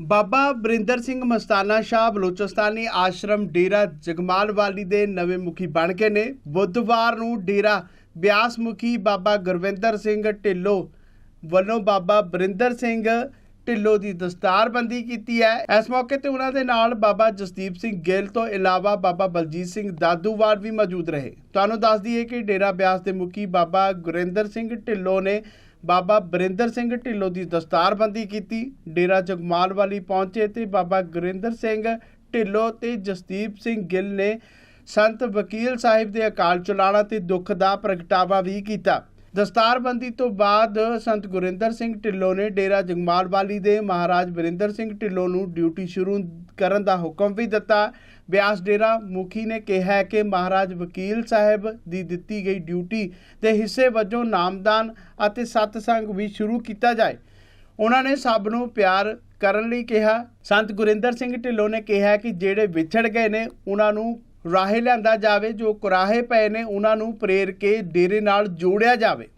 ਬਾਬਾ ਬਰਿੰਦਰ ਸਿੰਘ ਮਸਤਾਨਾ ਸ਼ਾਹ ਬਲੋਚਿਸਤਾਨੀ ਆਸ਼ਰਮ ਡੇਰਾ ਜਗਮਾਲ ਵਾਲੀ ਦੇ ਨਵੇਂ ਮੁਖੀ ਬਣ ਕੇ ਨੇ। ਬੁੱਧਵਾਰ ਨੂੰ ਡੇਰਾ ਬਿਆਸ ਮੁਖੀ ਬਾਬਾ ਗੁਰਵਿੰਦਰ ਸਿੰਘ ਢਿੱਲੋਂ ਵੱਲੋਂ ਬਾਬਾ ਬਰਿੰਦਰ ਸਿੰਘ ਢਿੱਲੋਂ ਦੀ ਦਸਤਾਰਬੰਦੀ ਕੀਤੀ ਹੈ। ਇਸ ਮੌਕੇ ਤੇ ਉਹਨਾਂ ਦੇ ਨਾਲ ਬਾਬਾ ਜਸਦੀਪ ਸਿੰਘ ਗਿੱਲ ਤੋਂ ਇਲਾਵਾ ਬਾਬਾ ਬਲਜੀਤ ਸਿੰਘ ਦਾਦੂਵਾਲ ਵੀ ਮੌਜੂਦ ਰਹੇ। ਤੁਹਾਨੂੰ ਦੱਸ ਦਈਏ ਕਿ ਡੇਰਾ ਬਿਆਸ ਦੇ ਮੁਖੀ ਬਾਬਾ ਗੁਰਿੰਦਰ ਸਿੰਘ ਢਿੱਲੋਂ ਨੇ ਬਾਬਾ ਬਰਿੰਦਰ ਸਿੰਘ ਢਿੱਲੋਂ ਦੀ ਦਸਤਾਰਬੰਦੀ ਕੀਤੀ। ਡੇਰਾ ਜਗਮਾਲ ਵਾਲੀ ਪਹੁੰਚੇ ਤੇ ਬਾਬਾ ਗੁਰਿੰਦਰ ਸਿੰਘ ਢਿੱਲੋਂ ਤੇ ਜਸਦੀਪ ਸਿੰਘ ਗਿੱਲ ਨੇ ਸੰਤ ਵਕੀਲ ਸਾਹਿਬ ਦੇ ਅਕਾਲ ਚਲਾਣਾ ਤੇ ਦੁੱਖ ਦਾ ਪ੍ਰਗਟਾਵਾ ਵੀ ਕੀਤਾ। ਦਸਤਾਰਬੰਦੀ ਤੋਂ ਬਾਅਦ ਸੰਤ ਗੁਰਿੰਦਰ ਸਿੰਘ ਢਿੱਲੋਂ ਨੇ ਡੇਰਾ ਜਗਮਾਲ ਵਾਲੀ ਦੇ ਮਹਾਰਾਜ ਬਰਿੰਦਰ ਸਿੰਘ ਢਿੱਲੋਂ ਨੂੰ ਡਿਊਟੀ ਸ਼ੁਰੂ ਕਰਨ ਦਾ ਹੁਕਮ ਵੀ ਦਿੱਤਾ। ਬਿਆਸ ਡੇਰਾ ਮੁਖੀ ਨੇ ਕਿਹਾ ਕਿ ਮਹਾਰਾਜ ਵਕੀਲ ਸਾਹਿਬ ਦੀ ਦਿੱਤੀ ਗਈ ਡਿਊਟੀ ਦੇ ਹਿੱਸੇ ਵਜੋਂ ਨਾਮਦਾਨ ਅਤੇ ਸਤਸੰਗ ਵੀ ਸ਼ੁਰੂ ਕੀਤਾ ਜਾਏ। ਉਹਨਾਂ ਨੇ ਸਭ ਨੂੰ ਪਿਆਰ ਕਰਨ ਲਈ ਕਿਹਾ। ਸੰਤ ਗੁਰਿੰਦਰ ਸਿੰਘ ਢਿੱਲੋਂ ਨੇ ਕਿਹਾ ਕਿ ਜਿਹੜੇ ਵਿਛੜ ਗਏ ਨੇ, ਉਹਨਾਂ ਨੂੰ ਰਾਹੇ ਲਿਆਂਦਾ ਜਾਵੇ, ਜੋ ਕੁਰਾਹੇ ਪਏ ਨੇ, ਉਹਨਾਂ ਨੂੰ ਪ੍ਰੇਰ ਕੇ ਡੇਰੇ ਨਾਲ ਜੋੜਿਆ ਜਾਵੇ।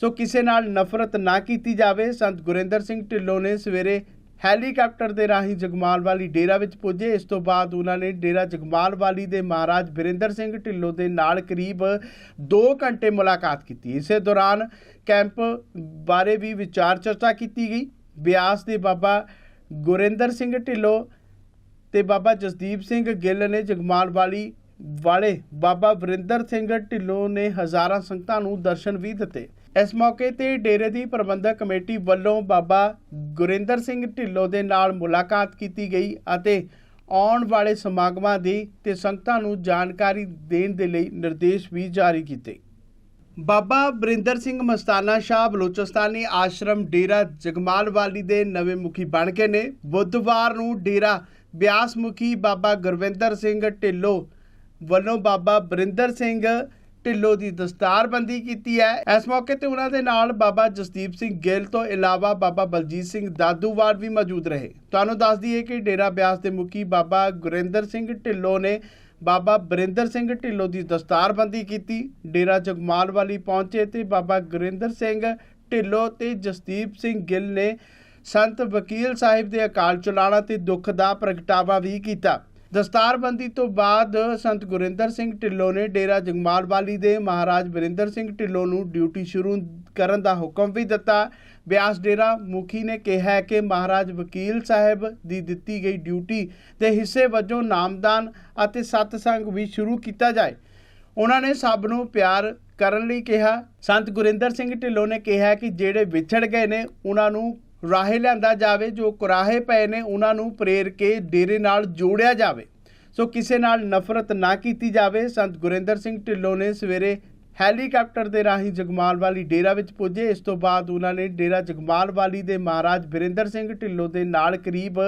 ਸੋ ਕਿਸੇ ਨਾਲ ਨਫ਼ਰਤ ਨਾ ਕੀਤੀ ਜਾਵੇ, ਸੰਤ ਗੁਰਿੰਦਰ ਸਿੰਘ ਢਿੱਲੋਂ ਨੇ ਸਵੇਰੇ ਹੈਲੀਕਾਪਟਰ ਦੇ ਰਾਹੀਂ ਜਗਮਾਲ ਵਾਲੀ ਡੇਰਾ ਵਿੱਚ ਪੁੱਜੇ। ਇਸ ਤੋਂ ਬਾਅਦ ਉਹਨਾਂ ਨੇ ਡੇਰਾ ਜਗਮਾਲ ਵਾਲੀ ਦੇ ਮਹਾਰਾਜ ਬਿਰਿੰਦਰ ਸਿੰਘ ਢਿੱਲੋਂ ਦੇ ਨਾਲ ਕਰੀਬ 2 ਘੰਟੇ ਮੁਲਾਕਾਤ ਕੀਤੀ। ਇਸੇ ਦੌਰਾਨ ਕੈਂਪ ਬਾਰੇ ਵੀ ਵਿਚਾਰ ਚਰਚਾ ਕੀਤੀ ਗਈ। ਬਿਆਸ ਦੇ ਬਾਬਾ ਗੁਰਿੰਦਰ ਸਿੰਘ ਢਿੱਲੋਂ ਤੇ ਬਾਬਾ ਜਸਦੀਪ ਸਿੰਘ ਗਿੱਲ ਨੇ ਜਗਮਾਲ ਵਾਲੀ ਵਾਲੇ ਬਾਬਾ ਵਰਿੰਦਰ ਸਿੰਘ ਢਿੱਲੋਂ ਨੇ ਹਜ਼ਾਰਾਂ ਸੰਗਤਾਂ ਨੂੰ ਦਰਸ਼ਨ ਵੀ ਦਿੱਤੇ। ਇਸ ਮੌਕੇ ਤੇ ਡੇਰੇ ਦੀ ਪ੍ਰਬੰਧਕ ਕਮੇਟੀ ਵੱਲੋਂ ਬਾਬਾ ਗੁਰਿੰਦਰ ਸਿੰਘ ਢਿੱਲੋਂ ਦੇ ਨਾਲ ਮੁਲਾਕਾਤ ਕੀਤੀ ਗਈ ਅਤੇ ਆਉਣ ਵਾਲੇ ਸਮਾਗਮਾਂ ਦੀ ਤੇ ਸੰਗਤਾਂ ਨੂੰ ਜਾਣਕਾਰੀ ਦੇਣ ਦੇ ਲਈ ਨਿਰਦੇਸ਼ ਵੀ ਜਾਰੀ ਕੀਤੇ। ਬਾਬਾ ਬਰਿੰਦਰ ਸਿੰਘ ਮਸਤਾਨਾ ਸ਼ਾਹ ਬਲੋਚਿਸਤਾਨੀ ਆਸ਼ਰਮ ਡੇਰਾ ਜਗਮਾਲ ਵਾਲੀ ਦੇ ਨਵੇਂ ਮੁਖੀ ਬਣ ਕੇ ਨੇ। ਬੁੱਧਵਾਰ ਨੂੰ ਡੇਰਾ ਬਿਆਸ ਮੁਖੀ ਬਾਬਾ ਗੁਰਵਿੰਦਰ ਸਿੰਘ ਢਿੱਲੋਂ ਵੱਲੋਂ ਬਾਬਾ ਬਰਿੰਦਰ ਸਿੰਘ ਢਿੱਲੋਂ ਦੀ ਦਸਤਾਰਬੰਦੀ ਕੀਤੀ ਹੈ। ਇਸ ਮੌਕੇ ਤੇ ਉਹਨਾਂ ਦੇ ਨਾਲ ਬਾਬਾ ਜਸਦੀਪ ਸਿੰਘ ਗਿੱਲ ਤੋਂ ਇਲਾਵਾ ਬਾਬਾ ਬਲਜੀਤ ਸਿੰਘ ਦਾਦੂਵਾਲ ਵੀ ਮੌਜੂਦ ਰਹੇ। ਤੁਹਾਨੂੰ ਦੱਸ ਦਈਏ ਕਿ ਡੇਰਾ ਬਿਆਸ ਦੇ ਮੁਖੀ ਬਾਬਾ ਗੁਰਿੰਦਰ ਸਿੰਘ ਢਿੱਲੋਂ ਨੇ ਬਾਬਾ ਬਰਿੰਦਰ ਸਿੰਘ ਢਿੱਲੋਂ ਦੀ ਦਸਤਾਰਬੰਦੀ ਕੀਤੀ। ਡੇਰਾ ਜਗਮਾਲ ਵਾਲੀ ਪਹੁੰਚੇ ਤੇ ਬਾਬਾ ਗੁਰਿੰਦਰ ਸਿੰਘ ਢਿੱਲੋਂ ਤੇ ਜਸਦੀਪ ਸਿੰਘ ਗਿੱਲ ਨੇ ਸੰਤ ਵਕੀਲ ਸਾਹਿਬ ਦੇ ਅਕਾਲ ਚਲਾਣਾ ਤੇ ਦੁੱਖ ਦਾ ਪ੍ਰਗਟਾਵਾ ਵੀ ਕੀਤਾ। ਦਸਤਾਰਬੰਦੀ ਤੋਂ ਬਾਅਦ ਸੰਤ ਗੁਰਿੰਦਰ ਸਿੰਘ ਢਿੱਲੋਂ ਨੇ ਡੇਰਾ ਜਗਮਾਲ ਵਾਲੀ ਦੇ ਮਹਾਰਾਜ ਬਰਿੰਦਰ ਸਿੰਘ ਢਿੱਲੋਂ ਨੂੰ ਡਿਊਟੀ ਸ਼ੁਰੂ ਕਰਨ ਦਾ ਹੁਕਮ ਵੀ ਦਿੱਤਾ। ਬਿਆਸ ਡੇਰਾ ਮੁਖੀ ਨੇ ਕਿਹਾ ਕਿ ਮਹਾਰਾਜ ਵਕੀਲ ਸਾਹਿਬ ਦੀ ਦਿੱਤੀ ਗਈ ਡਿਊਟੀ ਦੇ ਹਿੱਸੇ ਵਜੋਂ ਨਾਮਦਾਨ ਅਤੇ ਸਤਸੰਗ ਵੀ ਸ਼ੁਰੂ ਕੀਤਾ ਜਾਏ। ਉਹਨਾਂ ਨੇ ਸਭ ਨੂੰ ਪਿਆਰ ਕਰਨ ਲਈ ਕਿਹਾ। ਸੰਤ ਗੁਰਿੰਦਰ ਸਿੰਘ ਢਿੱਲੋਂ ਨੇ ਕਿਹਾ ਕਿ ਜਿਹੜੇ ਵਿਛੜ ਗਏ ਨੇ, ਉਹਨਾਂ ਨੂੰ ਰਾਹੇ ਲਿਆਂਦਾ ਜਾਵੇ, ਜੋ ਕੁਰਾਹੇ ਪਏ ਨੇ, ਉਹਨਾਂ ਨੂੰ ਪ੍ਰੇਰ ਕੇ ਡੇਰੇ ਨਾਲ ਜੋੜਿਆ ਜਾਵੇ। ਸੋ ਕਿਸੇ ਨਾਲ ਨਫ਼ਰਤ ਨਾ ਕੀਤੀ ਜਾਵੇ, ਸੰਤ ਗੁਰਿੰਦਰ ਸਿੰਘ ਢਿੱਲੋਂ ਨੇ ਸਵੇਰੇ ਹੈਲੀਕਾਪਟਰ ਦੇ ਰਾਹੀਂ ਜਗਮਾਲ ਵਾਲੀ ਡੇਰਾ ਵਿੱਚ ਪੁੱਜੇ। ਇਸ ਤੋਂ ਬਾਅਦ ਉਹਨਾਂ ਨੇ ਡੇਰਾ ਜਗਮਾਲ ਵਾਲੀ ਦੇ ਮਹਾਰਾਜ ਬਿਰਿੰਦਰ ਸਿੰਘ ਢਿੱਲੋਂ ਦੇ ਨਾਲ ਕਰੀਬ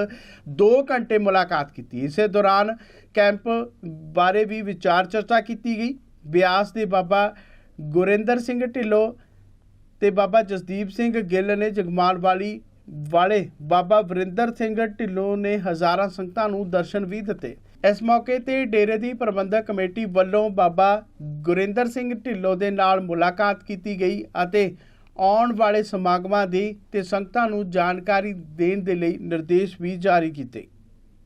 2 ਘੰਟੇ ਮੁਲਾਕਾਤ ਕੀਤੀ। ਇਸੇ ਦੌਰਾਨ ਕੈਂਪ ਬਾਰੇ ਵੀ ਵਿਚਾਰ ਚਰਚਾ ਕੀਤੀ ਗਈ। ਬਿਆਸ ਦੇ ਬਾਬਾ ਗੁਰਿੰਦਰ ਸਿੰਘ ਢਿੱਲੋਂ ਤੇ ਬਾਬਾ ਜਸਦੀਪ ਸਿੰਘ ਗਿੱਲ ਨੇ ਜਗਮਾਲ ਵਾਲੀ ਵਾਲੇ ਬਾਬਾ ਵਰਿੰਦਰ ਸਿੰਘ ਢਿੱਲੋਂ ਨੇ ਹਜ਼ਾਰਾਂ ਸੰਗਤਾਂ ਨੂੰ ਦਰਸ਼ਨ ਵੀ ਦਿੱਤੇ। ਇਸ ਮੌਕੇ ਤੇ ਡੇਰੇ ਦੀ ਪ੍ਰਬੰਧਕ ਕਮੇਟੀ ਵੱਲੋਂ ਬਾਬਾ ਗੁਰਿੰਦਰ ਸਿੰਘ ਢਿੱਲੋਂ ਦੇ ਨਾਲ ਮੁਲਾਕਾਤ ਕੀਤੀ ਗਈ ਅਤੇ ਆਉਣ ਵਾਲੇ ਸਮਾਗਮਾਂ ਦੀ ਤੇ ਸੰਗਤਾਂ ਨੂੰ ਜਾਣਕਾਰੀ ਦੇਣ ਦੇ ਲਈ ਨਿਰਦੇਸ਼ ਵੀ ਜਾਰੀ ਕੀਤੇ।